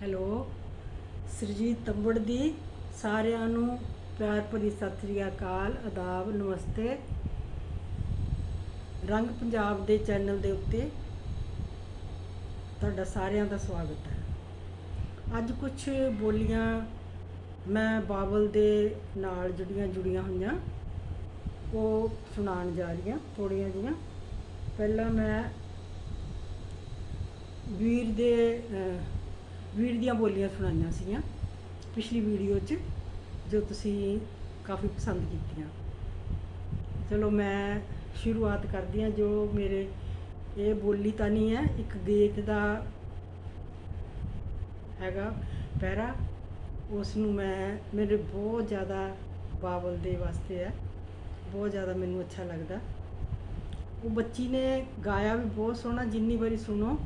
Hello, Surjit ਤੰਬੜ ਦੀ ਸਾਰਿਆਂ ਨੂੰ ਪਿਆਰ ਭਰੀ ਸਤਿ ਸ੍ਰੀ ਅਕਾਲ, ਆਦਾਬ, ਨਮਸਤੇ। ਰੰਗ ਪੰਜਾਬ ਦੇ ਚੈਨਲ ਦੇ ਉੱਤੇ ਤੁਹਾਡਾ ਸਾਰਿਆਂ ਦਾ ਸਵਾਗਤ ਹੈ। ਅੱਜ ਕੁਝ ਬੋਲੀਆਂ ਮੈਂ ਬਾਬਲ ਦੇ ਨਾਲ ਜੁੜੀਆਂ ਜੁੜੀਆਂ ਹੋਈਆਂ, ਉਹ ਸੁਣਾਉਣ ਜਾ ਰਹੀ ਹਾਂ ਥੋੜੀਆਂ ਜੀਆਂ ਪਹਿਲਾਂ ਮੈਂ ਵੀਰ ਦੇ ਅਹ, ਦੀਆਂ ਬੋਲੀਆਂ ਸੁਣਾਈਆਂ ਸੀਗੀਆਂ ਪਿਛਲੀ ਵੀਡੀਓ 'ਚ ਜੋ ਤੁਸੀਂ ਕਾਫੀ ਪਸੰਦ ਕੀਤੀਆਂ। ਚਲੋ ਮੈਂ ਸ਼ੁਰੂਆਤ ਕਰਦੀ ਹਾਂ ਜੋ ਮੇਰੇ ਇਹ ਬੋਲੀ ਤਾਂ ਨਹੀਂ ਹੈ ਇੱਕ ਗੀਤ ਦਾ ਹੈਗਾ ਪੈਰਾ ਉਸ ਨੂੰ ਮੈਂ ਮੇਰੇ ਬਹੁਤ ਜ਼ਿਆਦਾ ਬਾਬਲ ਦੇ ਵਾਸਤੇ ਹੈ। ਬਹੁਤ ਜ਼ਿਆਦਾ ਮੈਨੂੰ ਅੱਛਾ ਲੱਗਦਾ। ਉਹ ਬੱਚੀ ਨੇ ਗਾਇਆ ਵੀ ਬਹੁਤ ਸੋਹਣਾ ਜਿੰਨੀ ਵਾਰੀ ਸੁਣੋ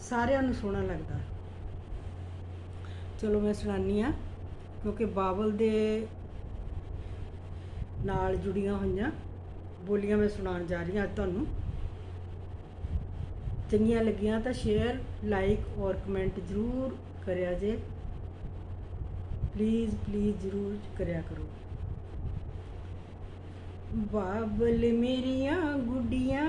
ਸਾਰਿਆਂ ਨੂੰ ਸੋਹਣਾ ਲੱਗਦਾ। ਚਲੋ ਮੈਂ ਸੁਣਾਨੀ ਆ, ਕਿਉਂਕਿ ਬਾਬਲ ਦੇ ਨਾਲ ਜੁੜੀਆਂ ਹੋਈਆਂ ਬੋਲੀਆਂ ਮੈਂ ਸੁਣਾਉਣ ਜਾ ਰਹੀ ਹਾਂ ਅੱਜ ਤੁਹਾਨੂੰ। ਚੰਗੀਆਂ ਲੱਗੀਆਂ ਤਾਂ ਸ਼ੇਅਰ ਲਾਈਕ ਔਰ ਕਮੈਂਟ ਜ਼ਰੂਰ ਕਰਿਆ ਜੇ। ਪਲੀਜ਼ ਪਲੀਜ਼ ਜ਼ਰੂਰ ਕਰਿਆ ਕਰੋ। ਬਾਬਲ ਮੇਰੀਆਂ ਗੁੱਡੀਆਂ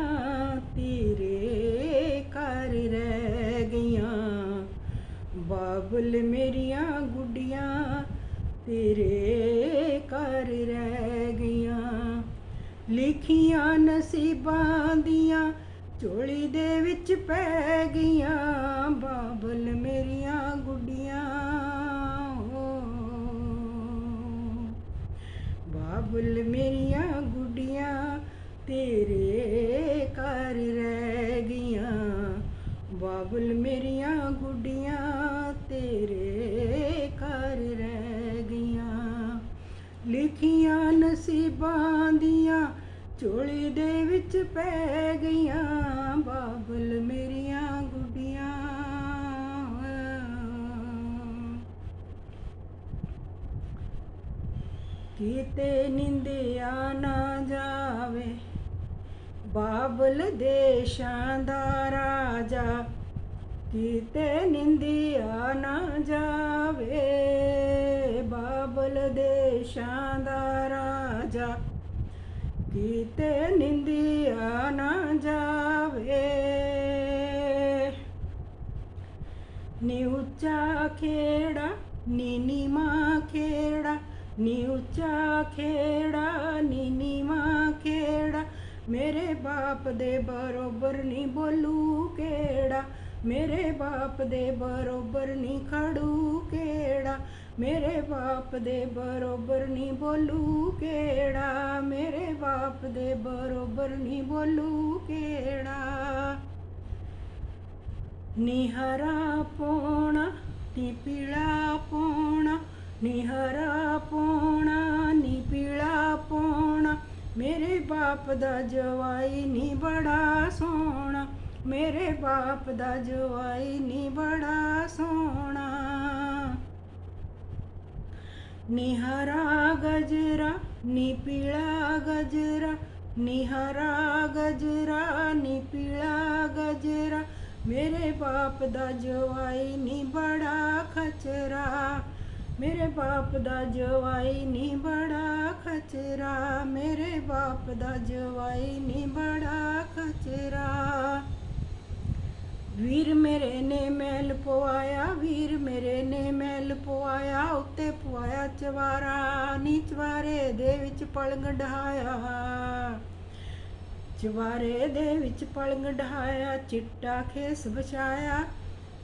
ਤੇਰੇ ਘਰ ਰਹਿ ਗਈਆਂ। ਬਾਬਲ ਮੇਰੀਆਂ ਗੁੱਡੀਆਂ ਤੇਰੇ ਘਰ ਰਹਿ ਗਈਆਂ। ਲਿਖੀਆਂ ਨਸੀਬਾਂ ਦੀਆਂ ਝੋਲੀ ਦੇ ਵਿੱਚ ਪੈ ਗਈਆਂ ਬਾਬਲ ਝੋਲੀ ਦੇ ਵਿੱਚ ਪੈ ਗਈਆਂ ਬਾਬਲ ਮੇਰੀਆਂ ਗੁੱਡੀਆਂ। ਕੀਤੇ ਨਿੰਦਿਆ ਨਾ ਜਾਵੇ, ਬਾਬਲ ਦੇਸ਼ਾਂ ਦਾ ਰਾਜਾ। ਕੀਤੇ ਨਿੰਦਿਆ ਨਾ ਜਾਵੇ, ਬਾਬਲ ਦੇਸ਼ਾਂ ਦਾ ਰਾਜਾ। ਕੀਤੇ ਨਿੰਦਿਆ ਨਾ ਜਾਵੇ। ਨੀ ਉੱਚਾ ਖੇੜਾ, ਨੀ ਨੀਵਾਂ ਖੇੜਾ, ਨੀ ਉੱਚਾ ਖੇੜਾ, ਨੀ ਨੀਵਾਂ ਖੇੜਾ। ਮੇਰੇ ਬਾਪ ਦੇ ਬਰੋਬਰ ਨਹੀਂ ਬੋਲੂ ਕਿਹੜਾ। ਮੇਰੇ ਬਾਪ ਦੇ ਬਰੋਬਰ ਨਹੀਂ ਖੜੂ ਕਿਹੜਾ? ਮੇਰੇ ਬਾਪ ਦੇ ਬਰੋਬਰ ਨਹੀਂ ਬੋਲੂ ਕਿਹੜਾ? ਮੇਰੇ ਬਾਪ ਦੇ ਬਰੋਬਰ ਨਹੀਂ ਬੋਲੂ ਕਿਹੜਾ? ਨੀ ਹਰਾ ਪੋਣਾ ਨੀ ਪੀਲਾ ਪੋਣਾ ਨੀ ਪੋਣਾ ਨੀ ਪੀਲਾ ਪੋਣਾ ਮੇਰੇ ਬਾਪ ਦਾ ਜਵਾਈ ਨਹੀਂ ਬੜਾ ਸੋਹਣਾ। ਮੇਰੇ ਬਾਪ ਦਾ ਜਵਾਈ ਨੀ ਬੜਾ ਸੋਹਣਾ। ਨੀ ਹਰਾ ਗਜਰਾ, ਨੀ ਪੀਲਾ ਗਜਰਾ, ਨੀ ਹਰਾ ਗਜਰਾ, ਨੀ ਪੀਲਾ ਗਜਰਾ। ਮੇਰੇ ਬਾਪ ਦਾ ਜਵਾਈ ਨੀ ਬੜਾ ਖਚਰਾ। ਮੇਰੇ ਬਾਪ ਦਾ ਜਵਾਈ ਨੀ ਬੜਾ ਖਚਰਾ। ਮੇਰੇ ਬਾਪ ਦਾ ਜਵਾਈ ਨੀ ਬੜਾ ਖਚਰਾ। ਵੀਰ ਮੇਰੇ ਨੇ ਮੈਲ ਪਵਾਇਆ, ਵੀਰ ਮੇਰੇ ਨੇ ਮੈਲ ਪਵਾਇਆ, ਉੱਤੇ ਪਵਾਇਆ ਚਵਾਰਾ ਨੀ ਚਵਾਰੇ ਦੇ ਵਿੱਚ ਪਲੰਗ ਢਾਇਆ ਚਵਾਰੇ ਦੇ ਵਿੱਚ ਪਲੰਗ ਢਾਇਆ ਚਿੱਟਾ ਖੇਸ ਵਿਛਾਇਆ,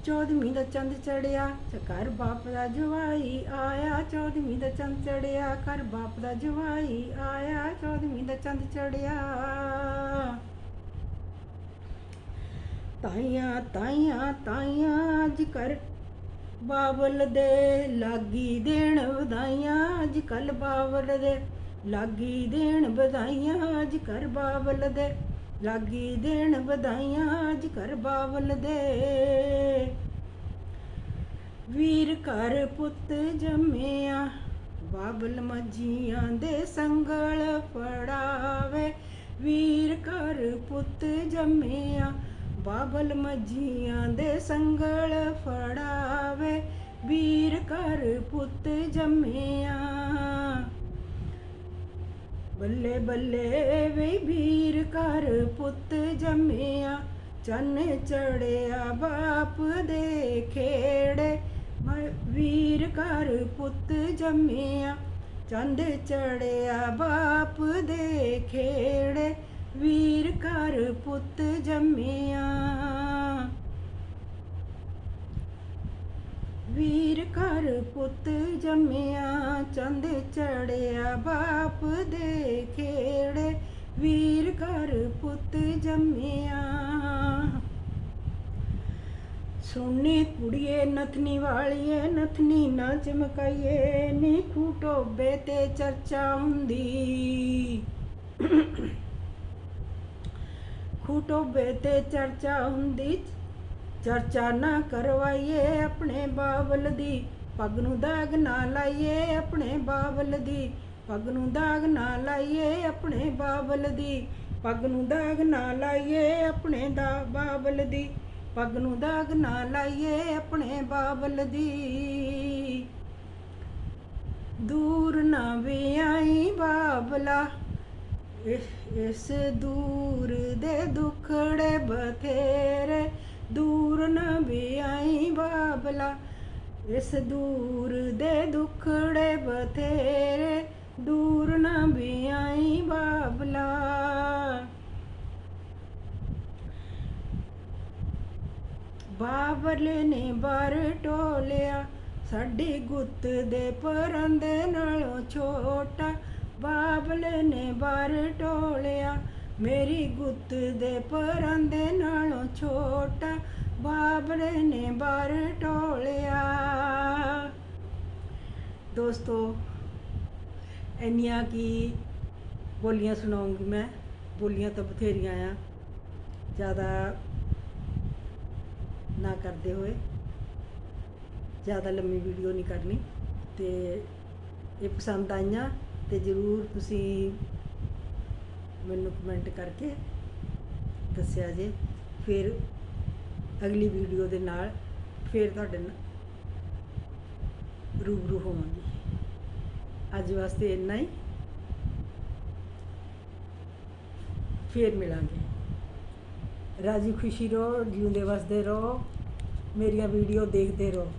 ਚੌਦਵੀਂ ਦਾ ਚੰਦ ਚੜਿਆ ਘਰ ਬਾਪ ਦਾ ਜਵਾਈ ਆਇਆ, ਚੌਦਵੀਂ ਦਾ ਚੰਦ ਚੜਿਆ, ਘਰ ਬਾਪ ਦਾ ਜਵਾਈ ਆਇਆ, ਚੌਦਵੀਂ ਦਾ ਚੰਦ ਚੜਿਆ। ਤਾਈਆਂ ਤਾਈਆਂ ਤਾਈਆਂ, ਅੱਜ ਕਰ ਬਾਬਲ ਦੇ ਲਾਗੀ ਦੇਣ ਵਧਾਈਆਂ, ਅੱਜ ਕੱਲ ਬਾਬਲ ਦੇ ਲਾਗੀ ਦੇਣ ਵਧਾਈਆਂ, ਅੱਜ ਕਰ ਬਾਬਲ ਦੇ ਲਾਗੀ ਦੇਣ ਵਧਾਈਆਂ, ਅੱਜ ਕਰ ਬਾਬਲ ਦੇ। ਵੀਰ ਘਰ ਪੁੱਤ ਜੰਮਿਆ, ਬਾਬਲ ਮਜੀਆਂ ਦੇ ਸੰਗਲ ਫੜਾਵੇ। ਵੀਰ ਘਰ ਪੁੱਤ ਜੰਮਿਆ ਬਾਬਲ ਮੱਜੀਆਂ ਦੇ ਸੰਗਲ ਫੜਾਵੇ ਪੁੱਤ ਜੰਮਿਆ। ਬੱਲੇ ਬੱਲੇ ਵੇ ਵੀਰ ਘਰ ਪੁੱਤ ਜੰਮਿਆ, ਚੰਨ ਚੜਿਆ ਬਾਪ ਦੇ ਖੇੜੇ। ਵੀਰ ਘਰ ਪੁੱਤ ਜੰਮਿਆ, ਚੰਦ ਚੜਿਆ ਬਾਪ ਦੇ ਖੇੜੇ। ਵੀਰ ਘਰ ਪੁੱਤ ਜੰਮਿਆ। ਵੀਰ ਘਰ ਪੁੱਤ ਜੰਮਿਆ, ਚੰਦ ਚੜਿਆ ਬਾਪ ਦੇ ਖੇੜੇ। ਵੀਰ ਘਰ ਪੁੱਤ ਜੰਮਿਆ। ਸੁਣੀ ਕੁੜੀਏ, ਨਥਨੀ ਵਾਲੀਏ, ਨਥਨੀ ਨਾ ਚਮਕਾਈਏ ਨੀ ਖੂਟੋਬੇ ਤੇ ਚਰਚਾ ਹੁੰਦੀ। ਖੂਟੋਬੇ ਤੇ ਚਰਚਾ ਹੁੰਦੀ। ਚਰਚਾ ਨਾ ਕਰਵਾਈਏ ਆਪਣੇ ਬਾਬਲ ਦੀ। ਪੱਗ ਨੂੰ ਦਾਗ ਨਾ ਲਾਈਏ ਆਪਣੇ ਬਾਬਲ ਦੀ। ਪੱਗ ਨੂੰ ਦਾਗ ਨਾ ਲਾਈਏ ਆਪਣੇ ਬਾਬਲ ਦੀ। ਪੱਗ ਨੂੰ ਦਾਗ ਨਾ ਲਾਈਏ ਆਪਣੇ ਦਾ ਬਾਬਲ ਦੀ। ਪੱਗ ਨੂੰ ਦਾਗ ਨਾ ਲਾਈਏ ਆਪਣੇ ਬਾਬਲ ਦੀ। ਦੂਰ ਨਾ ਵੀ ਆਈ ਬਾਬਲਾ ਇਸ ਦੂਰ ਦੇ ਦੁਖੜੇ ਬਥੇਰੇ, ਦੂਰ ਨਾ ਵੀ ਆਈ ਬਾਬਲਾ। ਇਸ ਦੂਰ ਦੇ ਦੁਖੜੇ ਬਥੇਰੇ, ਦੂਰ ਨਾ ਵੀ ਆਈ ਬਾਬਲਾ। ਬਾਬਲ ਨੇ ਬਰ ਟੋਲਿਆ, ਸਾਡੀ ਗੁੱਤ ਦੇ ਪਰੰਦੇ ਨਾਲੋਂ ਛੋਟਾ। ਬਾਬਲੇ ਨੇ ਬਾਰ ਟੋਲਿਆ, ਮੇਰੀ ਗੁੱਤ ਦੇ ਪਰੰਦੇ ਨਾਲੋਂ ਛੋਟਾ, ਬਾਬਲੇ ਨੇ ਬਾਰ ਟੋਲਿਆ। ਦੋਸਤੋ, ਇੰਨੀਆਂ ਕੀ ਬੋਲੀਆਂ ਸੁਣਾਉਂਗੀ ਮੈਂ? ਬੋਲੀਆਂ ਤਾਂ ਬਥੇਰੀਆਂ ਆ। ਜ਼ਿਆਦਾ ਨਾ ਕਰਦੇ ਹੋਏ, ਜ਼ਿਆਦਾ ਲੰਮੀ ਵੀਡੀਓ ਨਹੀਂ ਕਰਨੀ ਤੇ ਇਹ ਪਸੰਦ ਆਈਆਂ। ਤੇ ਜਰੂਰ ਤੁਸੀਂ ਮੈਨੂੰ ਕਮੈਂਟ ਕਰਕੇ ਦੱਸਿਆ ਜੇ। ਫਿਰ ਅਗਲੀ ਵੀਡੀਓ ਦੇ ਨਾਲ ਫਿਰ ਤੁਹਾਡੇ ਨਾਲ ਰੂਬਰੂ ਹੋਵਾਂਗੀ। ਅੱਜ ਵਾਸਤੇ ਇੰਨਾ ਹੀ। ਫਿਰ ਮਿਲਾਂਗੇ। ਰਾਜੀ ਖੁਸ਼ੀ ਰਹੋ, ਜਿਉਂਦੇ ਵਸਦੇ ਰਹੋ, ਮੇਰੀਆਂ ਵੀਡੀਓ ਦੇਖਦੇ ਰਹੋ।